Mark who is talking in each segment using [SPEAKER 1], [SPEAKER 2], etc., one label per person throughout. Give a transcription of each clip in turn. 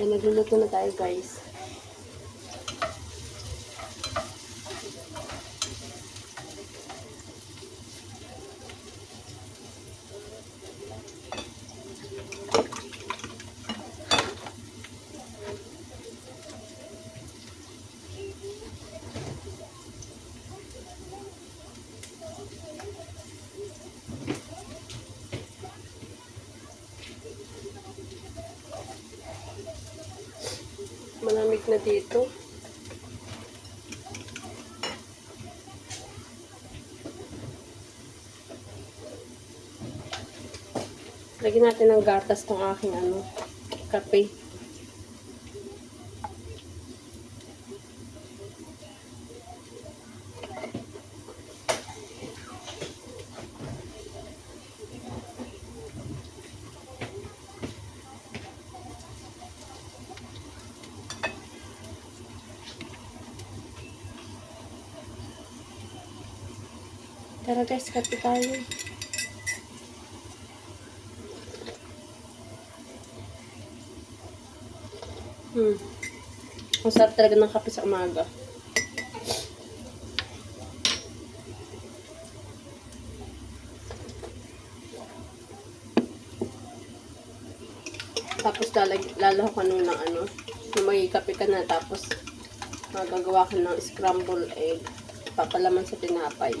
[SPEAKER 1] Ay, nagluluto na tayo guys. Malamig na dito. Lagyan natin ng gatas tong aking ano, kape. Guys, kape tayo. Hmm. Ang sarap talaga ng kape sa umaga. Tapos lalag, lalaho ka nun ng ano, yung may kape ka na, tapos magagawa ka ng scramble egg, papalaman sa tinapay.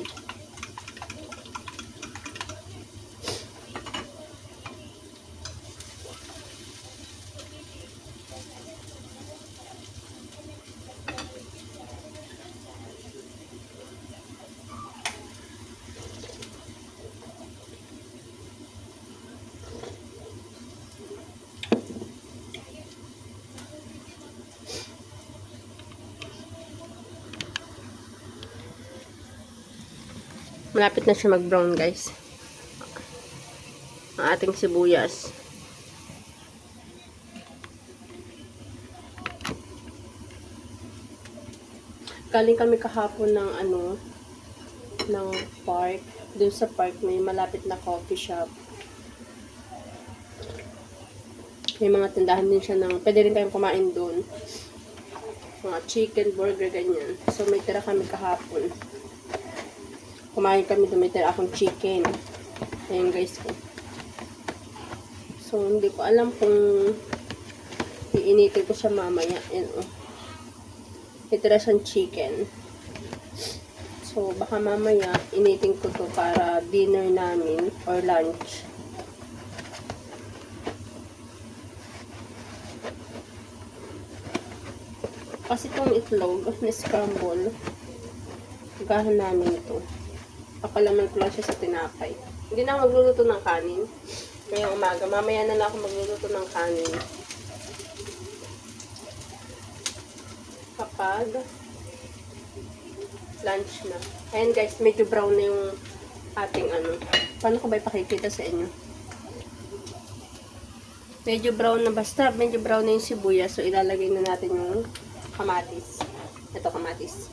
[SPEAKER 1] Malapit na siya mag-brown, guys. Ang ating sibuyas. Galing kami kahapon ng ano, ng park. Doon sa park may malapit na coffee shop. May mga tindahan din siya ng, pwede rin kayong kumain doon. Mga chicken, burger, ganyan. So may tira kami kahapon kumain kami dumitir akong chicken. Ayan guys. So, hindi ko alam kung iinitin ko siya mamaya. Ayan o. Oh. Itira siyang chicken. So, baka mamaya initin ko to para dinner namin or lunch. Kasi itong itlog na scramble, gahan namin ito. Papalaman ko lang siya sa tinapay. Hindi na magluluto ng kanin. Ngayong umaga. Mamaya na lang ako magluluto ng kanin. Kapag lunch na. Ayan guys, medyo brown na yung ating ano. Paano ko ba ipakikita sa inyo? Medyo brown na basta. Medyo brown na yung sibuyas. So, ilalagay na natin yung kamatis. Ito kamatis.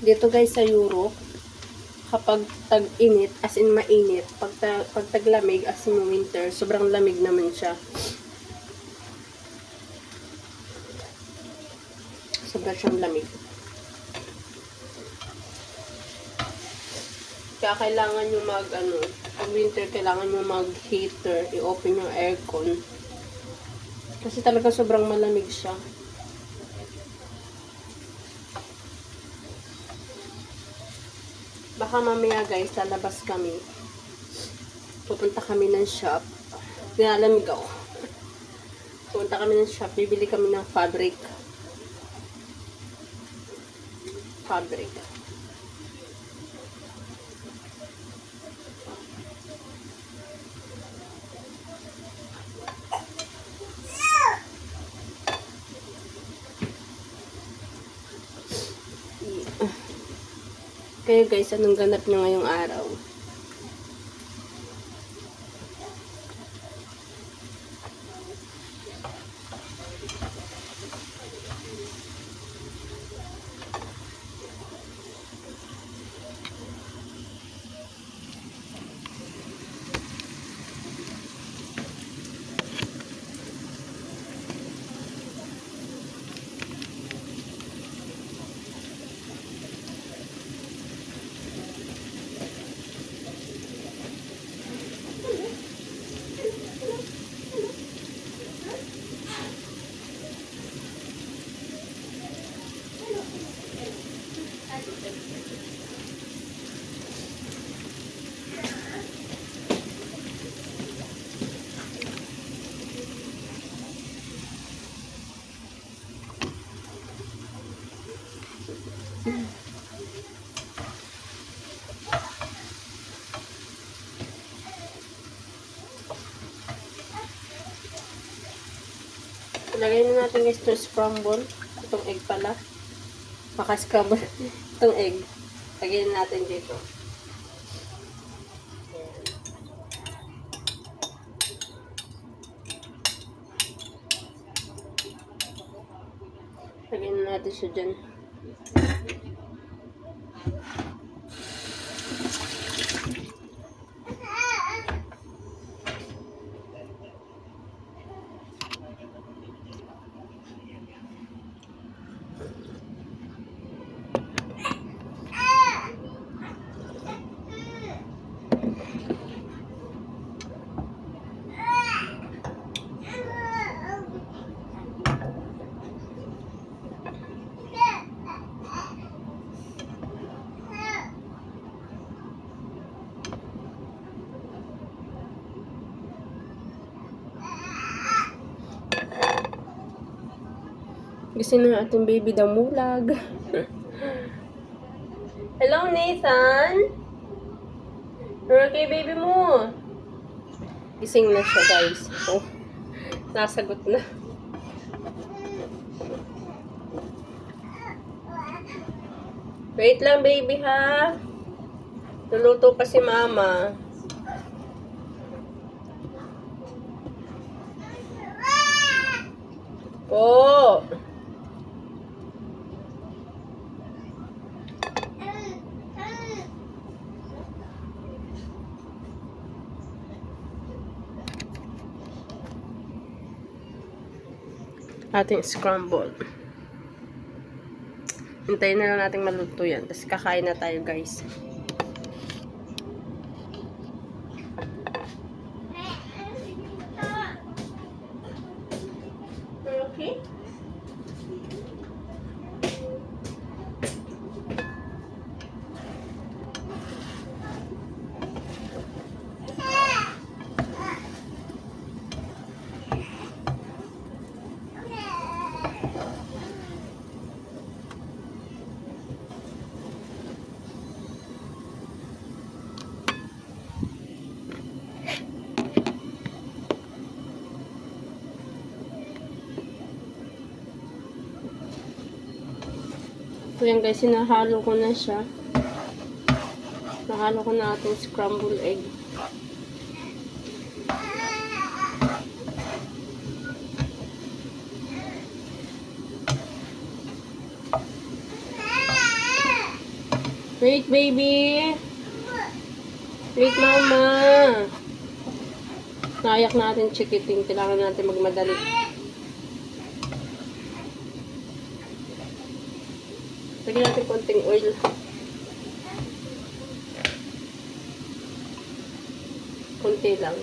[SPEAKER 1] Dito guys sa Europe, kapag tag-init, as in mainit, pag, ta pag taglamig, as in winter, sobrang lamig naman siya. Sobrang siyang lamig. Kaya kailangan nyo mag, ano, pag winter, kailangan nyo mag heater, i-open yung aircon. Kasi talaga sobrang malamig siya. Baka mamaya guys, lalabas kami. Pupunta kami ng shop. Nilalamig ako. Pupunta kami ng shop. Bibili kami ng fabric. Fabric. Kayo guys, anong ganap nyo ngayong araw? Lagay na natin guys itong scramble. Itong egg pala. Maka-scramble. itong egg. Lagay na natin dito. Na natin siya dyan. Gusto na ating baby damulag. Hello, Nathan? Kay baby mo. Gising na siya, guys. Oh, nasagot na. Wait lang, baby, ha? Luluto pa si mama. Po. Ating scramble. Hintayin na lang natin maluto yan. Tapos kakain na tayo guys. So yan guys, sinahalo ko na siya. Nahalo ko na ating scrambled egg. Wait, baby! Wait, mama! Nayak natin chikiting. Kailangan natin magmadali. Lagyan natin konting oil. Konti lang.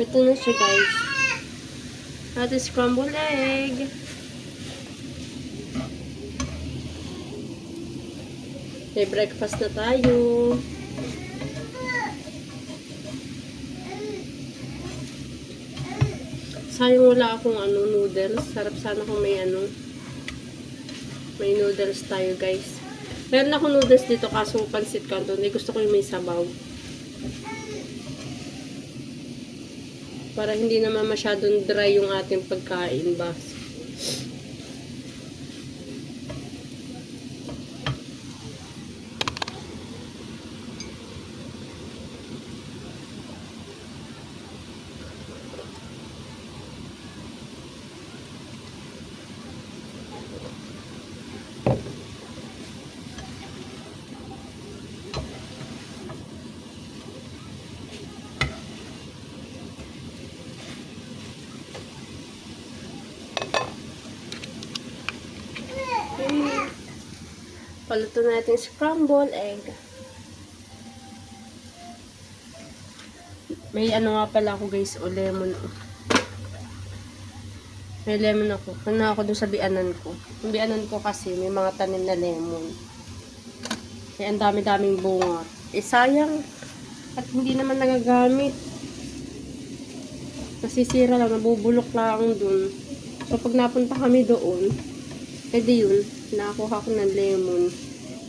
[SPEAKER 1] Ito na siya guys. Ate scrambled egg. May breakfast na tayo. Sayang wala akong ano, noodles. Sarap sana kung may ano. May noodles tayo, guys. Meron ako noodles dito kaso pansit kanto. Hindi gusto ko yung may sabaw. Para hindi naman masyadong dry yung ating pagkain ba. Paluto natin scramble egg. May ano nga pala ako guys, o lemon. May lemon ako. Ano ako dun sa bianan ko. Yung bianan ko kasi may mga tanim na lemon. Kaya ang dami-daming bunga. Eh sayang. At hindi naman nagagamit. Nasisira lang, nabubulok lang dun. So pag napunta kami doon, edi yun, nakakuha ko ng lemon.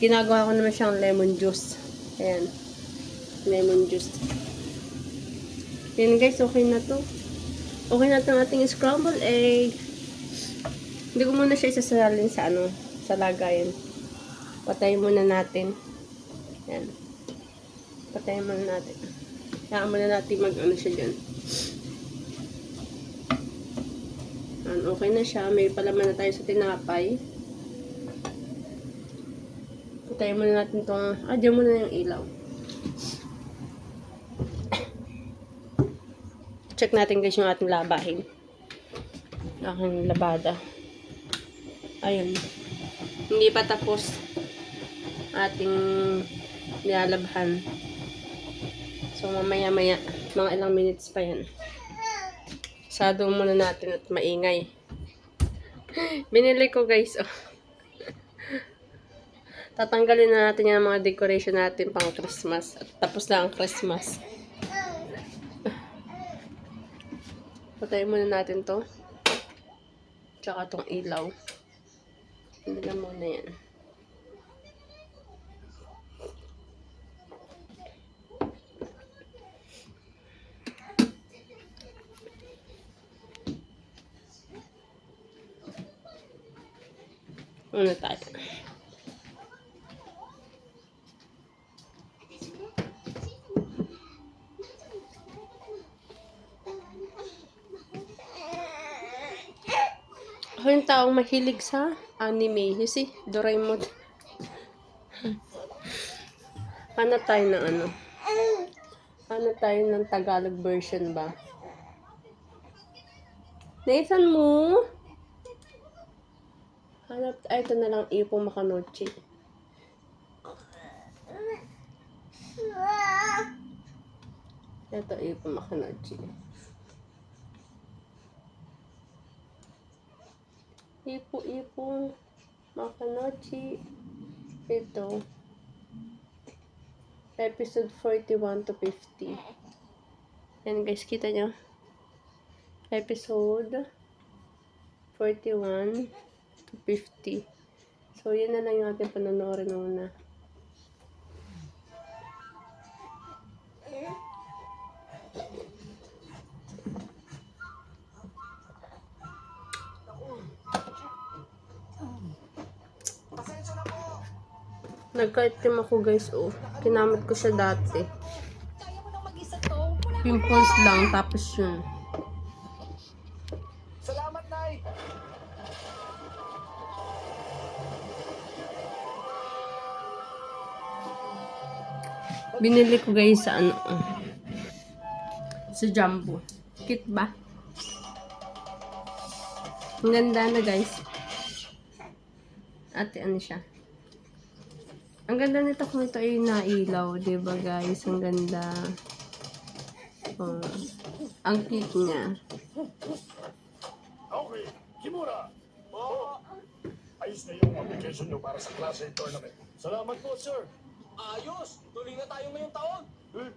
[SPEAKER 1] Ginagawa ko naman siyang lemon juice. Ayan. Lemon juice. Yan guys, okay na to. Okay na to ang ating scrambled egg. Hindi ko muna siya isasalin sa ano, sa lagayan. Patayin muna natin. Yan. Patayin muna natin. Kaya muna natin mag ano siya dyan. Yan, okay na siya. May palaman na tayo sa tinapay. Patayin muna natin tong, ah, dyan muna yung ilaw. check natin guys yung ating labahin. Aking labada. Ayun. Hindi pa tapos ating nilalabhan. So mamaya maya, mga ilang minutes pa yan. Sado muna natin at maingay. Binili ko guys. Oh. Tatanggalin na natin yung mga decoration natin pang Christmas. At tapos na ang Christmas. Patayin muna natin to. Tsaka tong ilaw. Hindi na muna yan. Ano tayo? Ako yung taong mahilig sa anime. You see, Doraemon. Ano tayo ng ano? Ano tayo ng Tagalog version ba? Nathan mo? Hanap, ay, ito na lang, Ipo Makanochi. Ito, Ipo Makanochi. Ipo-ipo Makanochi. Ito. Episode 41 to 50. Yan guys, kita nyo? Episode 41 to 50. So, yun na lang yung ating panonoodin muna. Nagka-itim ako guys, oh. Kinamit ko siya dati. Pimples lang, tapos yun. Binili ko guys sa ano, uh, sa Jumbo. Cute ba? Ang ganda na guys. Ate, ano siya? Ang ganda nito kung ito ay nailaw, ba guys? Ang ganda. Oh, ang cute niya.
[SPEAKER 2] Okay, Kimura! Oo! Ayos na yung application nyo para sa klase tournament. Salamat po, sir!
[SPEAKER 3] Ayos! Tuloy na tayo ngayong taon!
[SPEAKER 2] Eh,